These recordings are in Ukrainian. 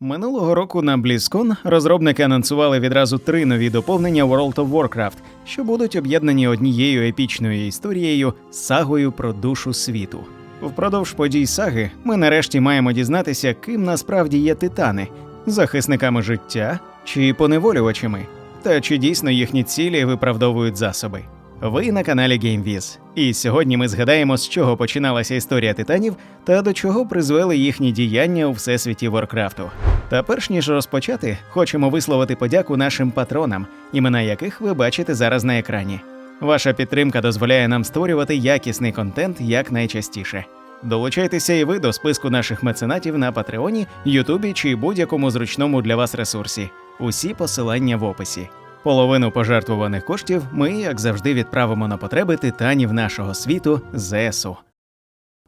Минулого року на BlizzCon розробники анонсували відразу три нові доповнення World of Warcraft, що будуть об'єднані однією епічною історією сагою про душу світу. Впродовж подій саги ми нарешті маємо дізнатися, ким насправді є титани захисниками життя чи поневолювачами, та чи дійсно їхні цілі виправдовують засоби. Ви на каналі GameViz, і сьогодні ми згадаємо, з чого починалася історія титанів та до чого призвели їхні діяння у всесвіті Воркрафту. Та перш ніж розпочати, хочемо висловити подяку нашим патронам, імена яких ви бачите зараз на екрані. Ваша підтримка дозволяє нам створювати якісний контент якнайчастіше. Долучайтеся і ви до списку наших меценатів на Патреоні, Ютубі чи будь-якому зручному для вас ресурсі. Усі посилання в описі. Половину пожертвуваних коштів ми, як завжди, відправимо на потреби титанів нашого світу ЗСУ.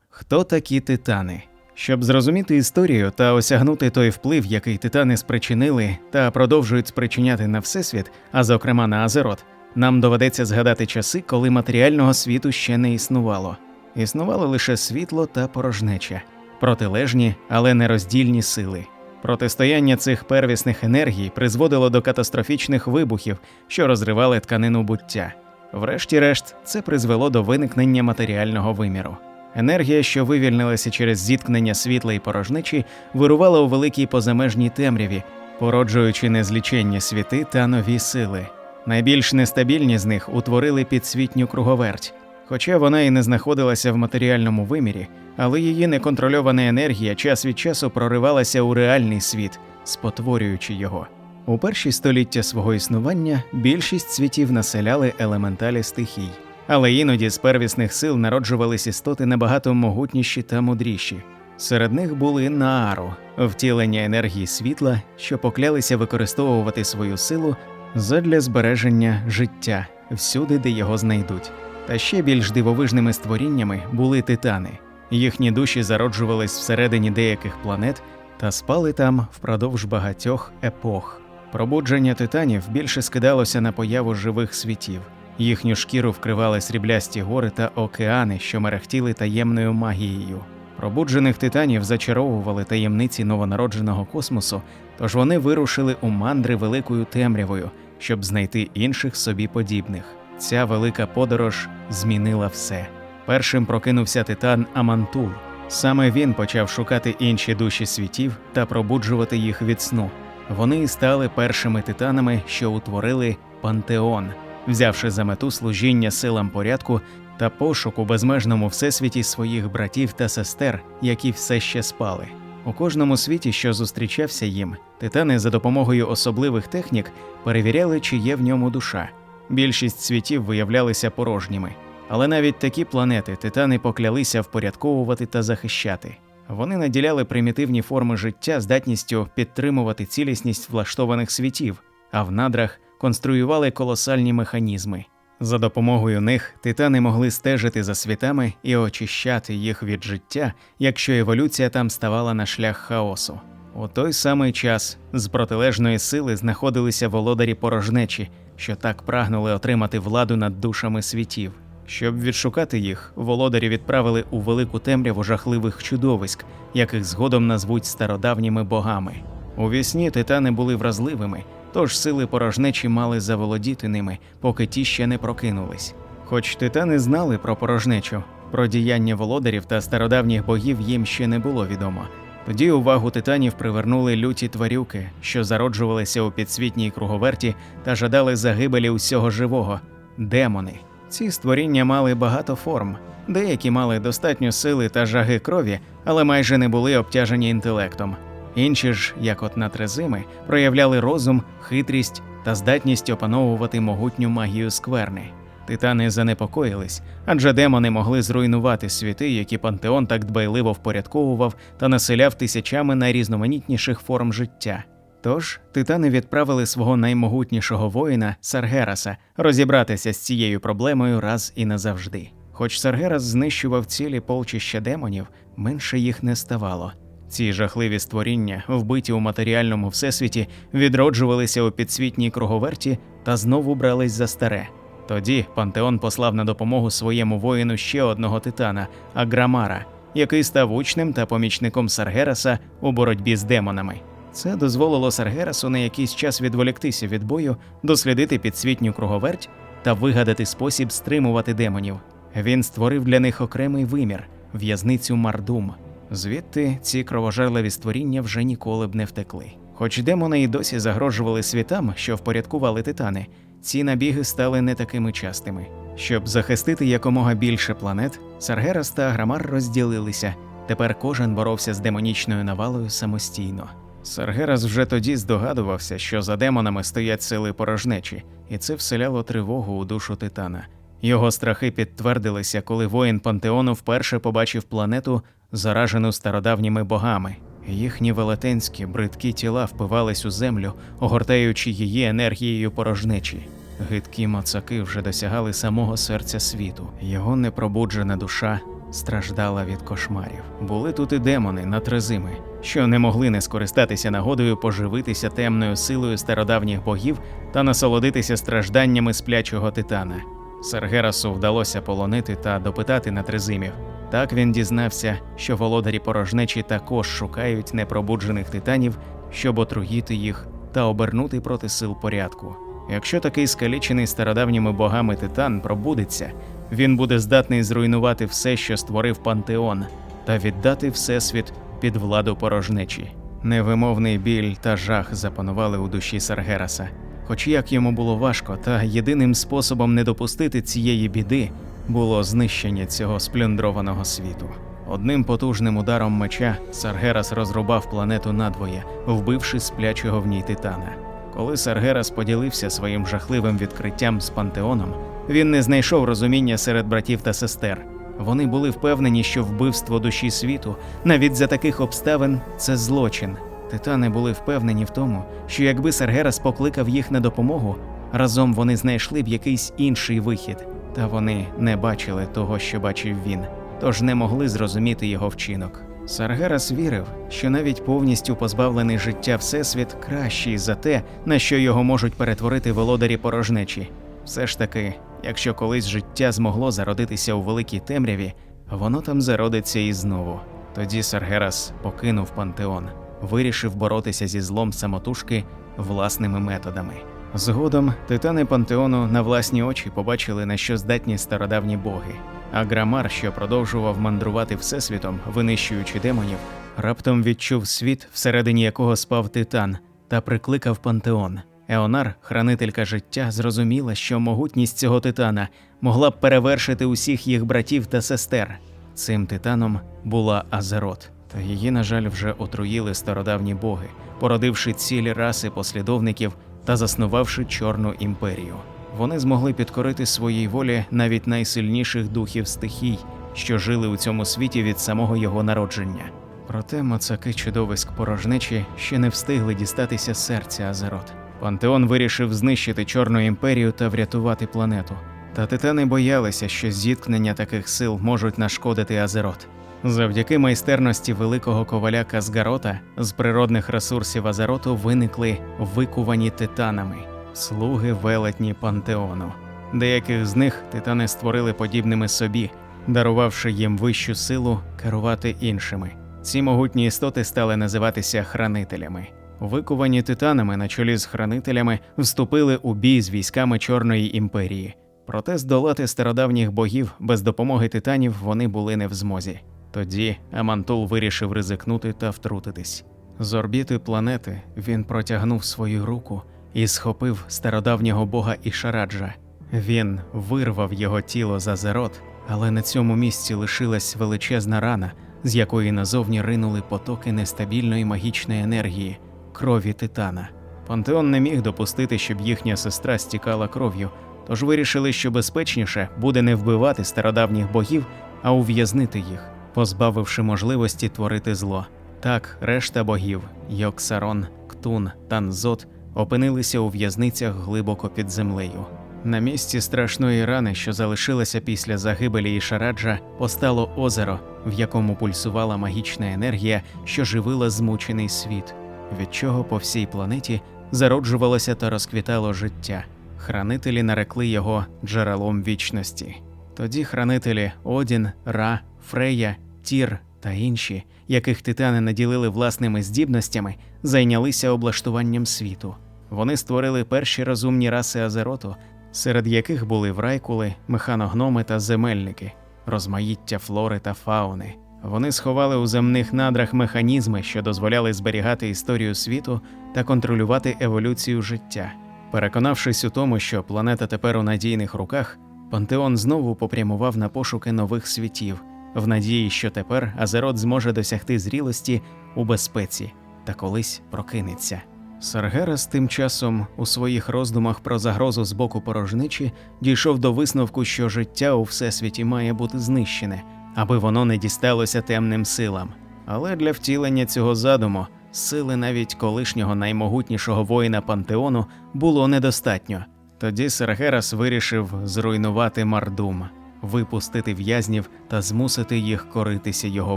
Хто такі титани? Щоб зрозуміти історію та осягнути той вплив, який титани спричинили та продовжують спричиняти на всесвіт, а зокрема на Азерот, нам доведеться згадати часи, коли матеріального світу ще не існувало. Існувало лише світло та порожнеча, протилежні, але нероздільні сили. Протистояння цих первісних енергій призводило до катастрофічних вибухів, що розривали тканину буття. Врешті-решт, це призвело до виникнення матеріального виміру. Енергія, що вивільнилася через зіткнення світла і порожничі, вирувала у великій позамежній темряві, породжуючи незліченні світи та нові сили. Найбільш нестабільні з них утворили підсвітню круговерть. Хоча вона і не знаходилася в матеріальному вимірі, але її неконтрольована енергія час від часу проривалася у реальний світ, спотворюючи його. У перші століття свого існування більшість світів населяли елементалі стихій, але іноді з первісних сил народжувались істоти набагато могутніші та мудріші. Серед них були Наару, втілення енергії світла, що поклялися використовувати свою силу задля збереження життя всюди, де його знайдуть. Та ще більш дивовижними створіннями були титани. Їхні душі зароджувались всередині деяких планет та спали там впродовж багатьох епох. Пробудження титанів більше скидалося на появу живих світів. Їхню шкіру вкривали сріблясті гори та океани, що мерехтіли таємною магією. Пробуджених титанів зачаровували таємниці новонародженого космосу, тож вони вирушили у мандри великою темрявою, щоб знайти інших собі подібних. Ця велика подорож змінила все. Першим прокинувся титан Амантул. Саме він почав шукати інші душі світів та пробуджувати їх від сну. Вони стали першими титанами, що утворили пантеон, взявши за мету служіння силам порядку та пошук у безмежному всесвіті своїх братів та сестер, які все ще спали. У кожному світі, що зустрічався їм, титани за допомогою особливих технік перевіряли, чи є в ньому душа. Більшість світів виявлялися порожніми, але навіть такі планети титани поклялися впорядковувати та захищати. Вони наділяли примітивні форми життя здатністю підтримувати цілісність влаштованих світів, а в надрах конструювали колосальні механізми. За допомогою них титани могли стежити за світами і очищати їх від життя, якщо еволюція там ставала на шлях хаосу. У той самий час з протилежної сили знаходилися володарі порожнечі, що так прагнули отримати владу над душами світів. Щоб відшукати їх, володарі відправили у велику темряву жахливих чудовиськ, яких згодом назвуть стародавніми богами. У вісні титани були вразливими, тож сили порожнечі мали заволодіти ними, поки ті ще не прокинулись. Хоч титани знали про порожнечу, про діяння володарів та стародавніх богів їм ще не було відомо. Тоді увагу титанів привернули люті тварюки, що зароджувалися у підсвітній круговерті та жадали загибелі усього живого демони. Ці створіння мали багато форм, деякі мали достатньо сили та жаги крові, але майже не були обтяжені інтелектом. Інші ж, як от натрезими, проявляли розум, хитрість та здатність опановувати могутню магію скверни. Титани занепокоїлись, адже демони могли зруйнувати світи, які пантеон так дбайливо впорядковував та населяв тисячами найрізноманітніших форм життя. Тож титани відправили свого наймогутнішого воїна Саргераса розібратися з цією проблемою раз і назавжди. Хоч Саргерас знищував цілі полчища демонів, менше їх не ставало. Ці жахливі створіння, вбиті у матеріальному всесвіті, відроджувалися у підсвітній круговерті та знову брались за старе. Тоді пантеон послав на допомогу своєму воїну ще одного титана Аграмара, який став учнем та помічником Саргераса у боротьбі з демонами. Це дозволило Саргерасу на якийсь час відволіктися від бою, дослідити підсвітню круговерть та вигадати спосіб стримувати демонів. Він створив для них окремий вимір в'язницю Мардум. Звідти ці кровожерливі створіння вже ніколи б не втекли. Хоч демони і досі загрожували світам, що впорядкували титани, ці набіги стали не такими частими. Щоб захистити якомога більше планет, Саргерас та Аграмар розділилися. Тепер кожен боровся з демонічною навалою самостійно. Саргерас вже тоді здогадувався, що за демонами стоять сили порожнечі, і це вселяло тривогу у душу титана. Його страхи підтвердилися, коли воїн пантеону вперше побачив планету, заражену стародавніми богами. Їхні велетенські бридкі тіла впивались у землю, огортаючи її енергією порожнечі. Гидкі мацаки вже досягали самого серця світу. Його непробуджена душа страждала від кошмарів. Були тут і демони натрезими, що не могли не скористатися нагодою поживитися темною силою стародавніх богів та насолодитися стражданнями сплячого титана. Саргерасу вдалося полонити та допитати натрезимів. Так він дізнався, що володарі порожнечі також шукають непробуджених титанів, щоб отруїти їх та обернути проти сил порядку. Якщо такий скалічений стародавніми богами титан пробудеться, він буде здатний зруйнувати все, що створив пантеон, та віддати всесвіт під владу порожнечі. Невимовний біль та жах запанували у душі Саргераса. Хоч як йому було важко, та єдиним способом не допустити цієї біди було знищення цього сплюндрованого світу. Одним потужним ударом меча Саргерас розрубав планету надвоє, вбивши сплячого в ній титана. Коли Саргерас поділився своїм жахливим відкриттям з пантеоном, він не знайшов розуміння серед братів та сестер. Вони були впевнені, що вбивство душі світу, навіть за таких обставин, це злочин. Титани були впевнені в тому, що якби Саргерас покликав їх на допомогу, разом вони знайшли б якийсь інший вихід, та вони не бачили того, що бачив він, тож не могли зрозуміти його вчинок. Саргерас вірив, що навіть повністю позбавлений життя Всесвіт кращий за те, на що його можуть перетворити володарі порожнечі. Все ж таки, якщо колись життя змогло зародитися у великій темряві, воно там зародиться і знову. Тоді Саргерас покинув пантеон, вирішив боротися зі злом самотужки власними методами. Згодом титани пантеону на власні очі побачили, на що здатні стародавні боги. А Грамар, що продовжував мандрувати всесвітом, винищуючи демонів, раптом відчув світ, всередині якого спав титан, та прикликав пантеон. Еонар, хранителька життя, зрозуміла, що могутність цього титана могла б перевершити усіх їх братів та сестер. Цим титаном була Азерот, та її, на жаль, вже отруїли стародавні боги, породивши цілі раси послідовників та заснувавши Чорну імперію. Вони змогли підкорити своїй волі навіть найсильніших духів стихій, що жили у цьому світі від самого його народження. Проте мацаки чудовиськ порожнечі ще не встигли дістатися серця Азерот. Пантеон вирішив знищити Чорну імперію та врятувати планету. Та титани боялися, що зіткнення таких сил можуть нашкодити Азерот. Завдяки майстерності великого коваля Казгарота з природних ресурсів Азероту виникли викувані титанами слуги велетні пантеону. Деяких з них титани створили подібними собі, дарувавши їм вищу силу керувати іншими. Ці могутні істоти стали називатися хранителями. Викувані титанами на чолі з хранителями вступили у бій з військами Чорної імперії. Проте здолати стародавніх богів без допомоги титанів вони були не в змозі. Тоді Амантул вирішив ризикнути та втрутитись. З орбіти планети він протягнув свою руку і схопив стародавнього бога Ішараджа. Він вирвав його тіло за зерот, але на цьому місці лишилась величезна рана, з якої назовні ринули потоки нестабільної магічної енергії, крові титана. Пантеон не міг допустити, щоб їхня сестра стікала кров'ю, тож вирішили, що безпечніше буде не вбивати стародавніх богів, а ув'язнити їх, позбавивши можливості творити зло. Так, решта богів Йоксарон, Ктун, Танзот опинилися у в'язницях глибоко під землею. На місці страшної рани, що залишилася після загибелі Ішараджа, постало озеро, в якому пульсувала магічна енергія, що живила змучений світ, від чого по всій планеті зароджувалося та розквітало життя. Хранителі нарекли його джерелом вічності. Тоді хранителі Одін, Ра, Фрея, Тір та інші, яких титани наділили власними здібностями, зайнялися облаштуванням світу. Вони створили перші розумні раси Азероту, серед яких були врайкули, механогноми та земельники, розмаїття флори та фауни. Вони сховали у земних надрах механізми, що дозволяли зберігати історію світу та контролювати еволюцію життя. Переконавшись у тому, що планета тепер у надійних руках, Пантеон знову попрямував на пошуки нових світів, в надії, що тепер Азерот зможе досягти зрілості у безпеці та колись прокинеться. Саргерас тим часом у своїх роздумах про загрозу з боку порожничі дійшов до висновку, що життя у всесвіті має бути знищене, аби воно не дісталося темним силам. Але для втілення цього задуму сили навіть колишнього наймогутнішого воїна пантеону було недостатньо. Тоді Саргерас вирішив зруйнувати Мардум, випустити в'язнів та змусити їх коритися його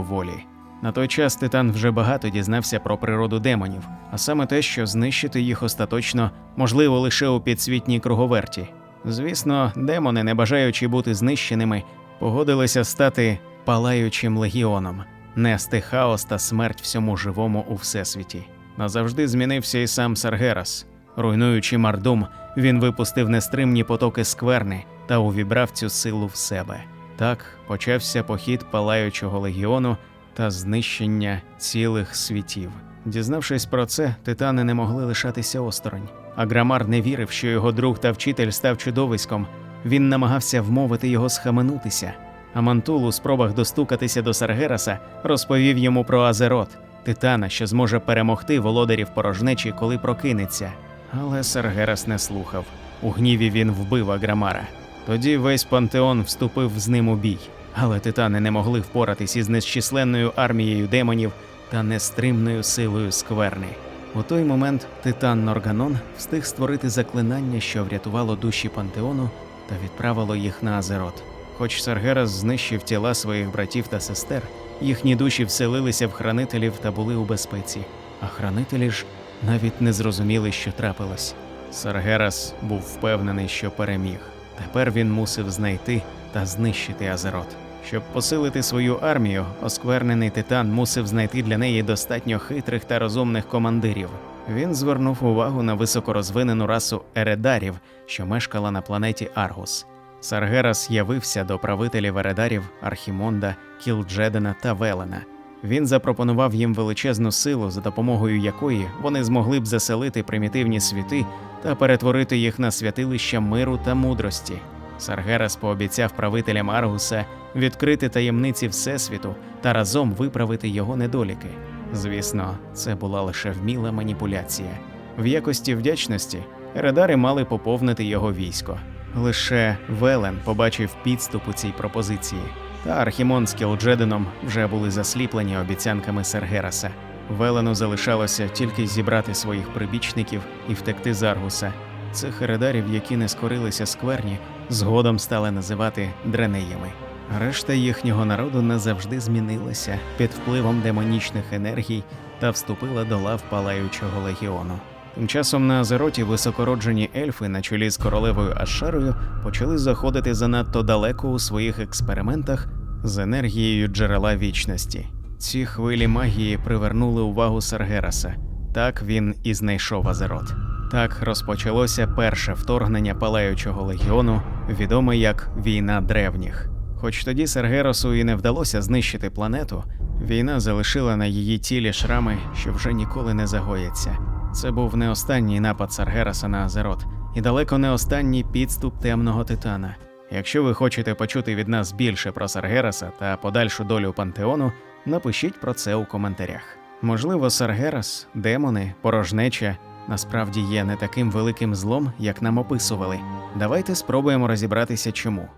волі. На той час Титан вже багато дізнався про природу демонів, а саме те, що знищити їх остаточно можливо лише у підсвітній круговерті. Звісно, демони, не бажаючи бути знищеними, погодилися стати палаючим легіоном, нести хаос та смерть всьому живому у всесвіті. Назавжди змінився і сам Саргерас. Руйнуючи мардум, він випустив нестримні потоки скверни та увібрав цю силу в себе. Так почався похід палаючого легіону та знищення цілих світів. Дізнавшись про це, титани не могли лишатися осторонь. А Грамар не вірив, що його друг та вчитель став чудовиськом. Він намагався вмовити його схаменутися. А Мантул у спробах достукатися до Саргераса розповів йому про Азерот, титана, що зможе перемогти володарів порожнечі, коли прокинеться. Але Саргерас не слухав. У гніві він вбив Аграмара. Тоді весь пантеон вступив з ним у бій. Але титани не могли впоратись із незчисленною армією демонів та нестримною силою скверни. У той момент титан Норганон встиг створити заклинання, що врятувало душі пантеону та відправило їх на Азерот. Хоч Саргерас знищив тіла своїх братів та сестер, їхні душі вселилися в хранителів та були у безпеці. А хранителі ж навіть не зрозуміли, що трапилось. Саргерас був впевнений, що переміг. Тепер він мусив знайти та знищити Азерот. Щоб посилити свою армію, осквернений титан мусив знайти для неї достатньо хитрих та розумних командирів. Він звернув увагу на високорозвинену расу ередарів, що мешкала на планеті Аргус. Саргерас явився до правителів ередарів Архімонда, Кілджедена та Велена. Він запропонував їм величезну силу, за допомогою якої вони змогли б заселити примітивні світи та перетворити їх на святилища миру та мудрості. Саргерас пообіцяв правителям Аргуса відкрити таємниці Всесвіту та разом виправити його недоліки. Звісно, це була лише вміла маніпуляція. В якості вдячності Ередари мали поповнити його військо. Лише Велен побачив підступ у цій пропозиції, та Архімон з Кілджеденом вже були засліплені обіцянками Сергераса. Велену залишалося тільки зібрати своїх прибічників і втекти з Аргуса. Цих ередарів, які не скорилися скверні, згодом стали називати дренеями. Решта їхнього народу назавжди змінилася під впливом демонічних енергій та вступила до лав палаючого легіону. Тим часом на Азероті високороджені ельфи на чолі з королевою Ашарою почали заходити занадто далеко у своїх експериментах з енергією джерела вічності. Ці хвилі магії привернули увагу Саргераса. Так він і знайшов Азерот. Так розпочалося перше вторгнення палаючого легіону, відоме як війна древніх. Хоч тоді Сергеросу і не вдалося знищити планету, війна залишила на її тілі шрами, що вже ніколи не загояться. Це був не останній напад Саргераса на Азерот, і далеко не останній підступ темного титана. Якщо ви хочете почути від нас більше про Саргераса та подальшу долю пантеону, напишіть про це у коментарях. Можливо, Саргерас, демони, порожнеча насправді є не таким великим злом, як нам описували. Давайте спробуємо розібратися, чому.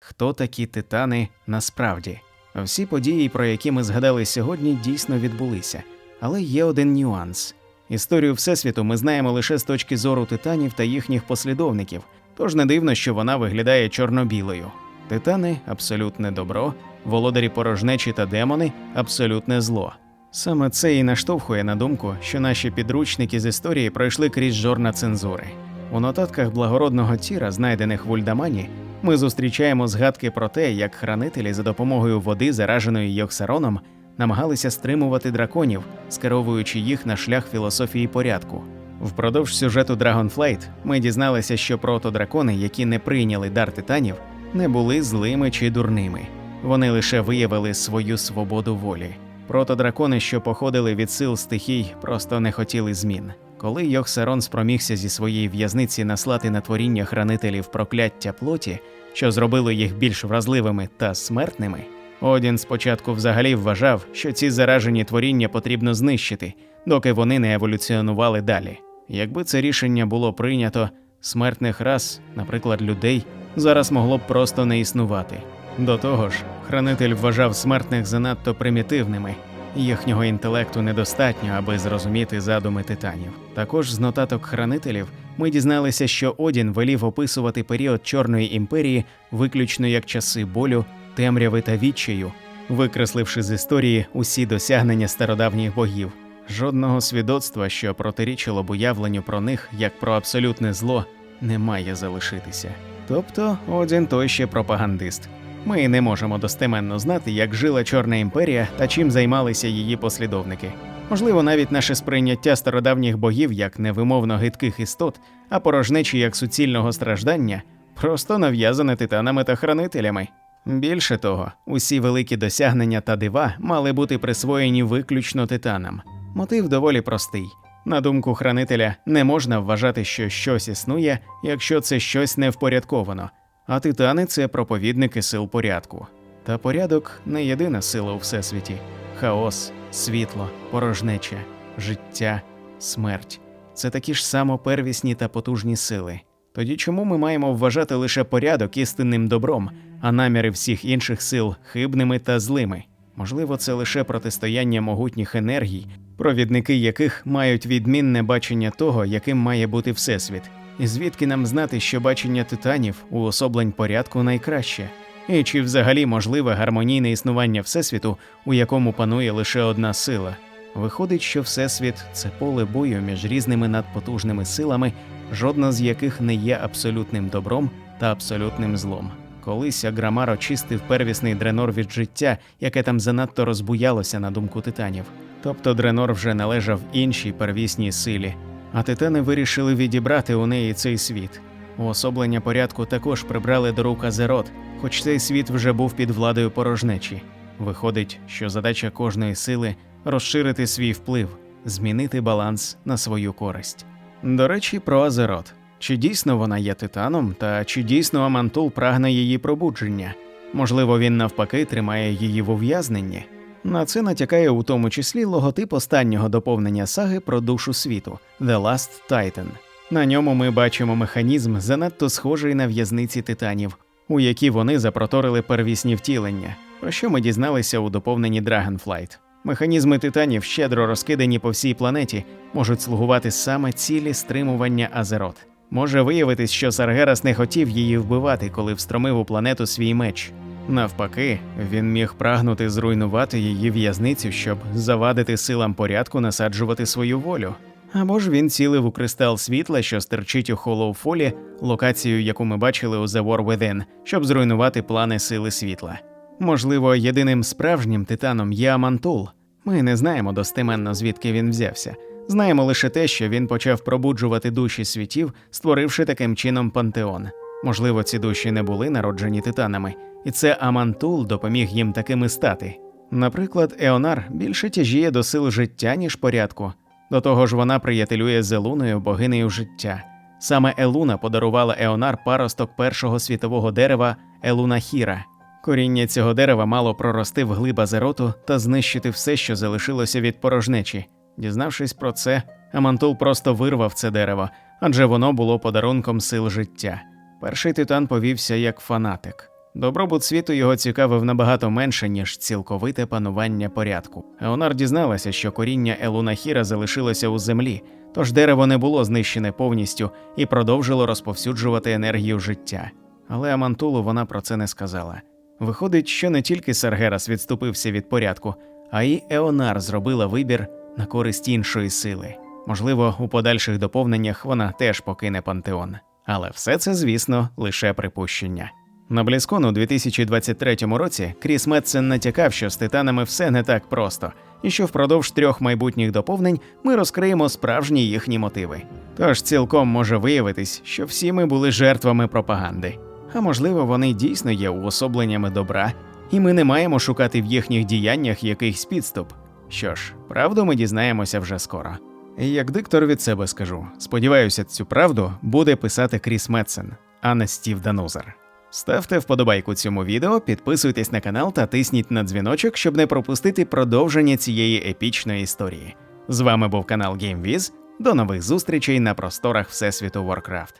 Хто такі титани насправді? Всі події, про які ми згадали сьогодні, дійсно відбулися, але є один нюанс. Історію Всесвіту ми знаємо лише з точки зору титанів та їхніх послідовників, тож не дивно, що вона виглядає чорно-білою. Титани абсолютне добро, володарі порожнечі та демони абсолютне зло. Саме це і наштовхує на думку, що наші підручники з історії пройшли крізь жорна цензури. У нотатках благородного тіра, знайдених в Ульдамані, ми зустрічаємо згадки про те, як хранителі за допомогою води, зараженої Йоксароном, намагалися стримувати драконів, скеровуючи їх на шлях філософії порядку. Впродовж сюжету Dragonflight ми дізналися, що протодракони, які не прийняли дар титанів, не були злими чи дурними. Вони лише виявили свою свободу волі. Протодракони, що походили від сил стихій, просто не хотіли змін. Коли Йохсарон спромігся зі своєї в'язниці наслати на творіння хранителів прокляття плоті, що зробило їх більш вразливими та смертними, Одін спочатку взагалі вважав, що ці заражені творіння потрібно знищити, доки вони не еволюціонували далі. Якби це рішення було прийнято, смертних рас, наприклад, людей, зараз могло б просто не існувати. До того ж, хранитель вважав смертних занадто примітивними, їхнього інтелекту недостатньо, аби зрозуміти задуми титанів. Також з нотаток хранителів ми дізналися, що Одін велів описувати період Чорної імперії виключно як часи болю, темряви та відчаю, викресливши з історії усі досягнення стародавніх богів. Жодного свідоцтва, що протирічило б уявленню про них як про абсолютне зло, не має залишитися. Тобто Одін той ще пропагандист. Ми не можемо достеменно знати, як жила Чорна імперія та чим займалися її послідовники. Можливо, навіть наше сприйняття стародавніх богів як невимовно гидких істот, а порожнечі як суцільного страждання, просто нав'язане титанами та хранителями. Більше того, усі великі досягнення та дива мали бути присвоєні виключно титанам. Мотив доволі простий. На думку хранителя, не можна вважати, що щось існує, якщо це щось не впорядковано, а титани це проповідники сил порядку. Та порядок не єдина сила у всесвіті: хаос, світло, порожнеча, життя, смерть це такі ж само первісні та потужні сили. Тоді чому ми маємо вважати лише порядок істинним добром, а наміри всіх інших сил хибними та злими? Можливо, це лише протистояння могутніх енергій, провідники яких мають відмінне бачення того, яким має бути всесвіт, і звідки нам знати, що бачення титанів уособлень порядку найкраще, і чи взагалі можливе гармонійне існування всесвіту, у якому панує лише одна сила? Виходить, що всесвіт це поле бою між різними надпотужними силами, жодна з яких не є абсолютним добром та абсолютним злом. Колись Аграмар очистив первісний дренор від життя, яке там занадто розбуялося на думку титанів. Тобто дренор вже належав іншій первісній силі, а титани вирішили відібрати у неї цей світ. Уособлення порядку також прибрали до рук Азерот, хоч цей світ вже був під владою порожнечі. Виходить, що задача кожної сили розширити свій вплив, змінити баланс на свою користь. До речі, про Азерот. Чи дійсно вона є титаном, та чи дійсно Амантул прагне її пробудження? Можливо, він навпаки тримає її в ув'язненні. На це натякає у тому числі логотип останнього доповнення саги про душу світу The Last Titan. На ньому ми бачимо механізм, занадто схожий на в'язниці титанів, у які вони запроторили первісні втілення, про що ми дізналися у доповненні Dragonflight. Механізми титанів, щедро розкидані по всій планеті, можуть слугувати саме цілі стримування Азерот. Може виявитись, що Саргерас не хотів її вбивати, коли встромив у планету свій меч. Навпаки, він міг прагнути зруйнувати її в'язницю, щоб завадити силам порядку насаджувати свою волю. Або ж він цілив у кристал світла, що стерчить у Холлоуфолі, локацію, яку ми бачили у The War Within, щоб зруйнувати плани сили світла. Можливо, єдиним справжнім титаном є Амантул. Ми не знаємо достеменно, звідки він взявся. Знаємо лише те, що він почав пробуджувати душі світів, створивши таким чином пантеон. Можливо, ці душі не були народжені титанами, і це Амантул допоміг їм такими стати. Наприклад, Еонар більше тяжіє до сил життя, ніж порядку. До того ж, вона приятелює з Елуною, богинею життя. Саме Елуна подарувала Еонар паросток першого світового дерева Елуна Хіра. Коріння цього дерева мало прорости в глиб Азероту та знищити все, що залишилося від порожнечі. Дізнавшись про це, Амантул просто вирвав це дерево, адже воно було подарунком сил життя. Перший титан повівся як фанатик. Добробут світу його цікавив набагато менше, ніж цілковите панування порядку. Еонар дізналася, що коріння Елунахіра залишилося у землі, тож дерево не було знищене повністю і продовжило розповсюджувати енергію життя. Але Амантулу вона про це не сказала. Виходить, що не тільки Саргерас відступився від порядку, а й Еонар зробила вибір на користь іншої сили. Можливо, у подальших доповненнях вона теж покине пантеон. Але все це, звісно, лише припущення. На Блізкон у 2023 році Кріс Метсен натякав, що з титанами все не так просто, і що впродовж трьох майбутніх доповнень ми розкриємо справжні їхні мотиви. Тож цілком може виявитись, що всі ми були жертвами пропаганди. А можливо, вони дійсно є уособленнями добра, і ми не маємо шукати в їхніх діяннях якихось підступ. Що ж, правду ми дізнаємося вже скоро. Як диктор від себе скажу, сподіваюся, цю правду буде писати Кріс Метсен, а не Стів Данузер. Ставте вподобайку цьому відео, підписуйтесь на канал та тисніть на дзвіночок, щоб не пропустити продовження цієї епічної історії. З вами був канал GameViz. До нових зустрічей на просторах Всесвіту Warcraft.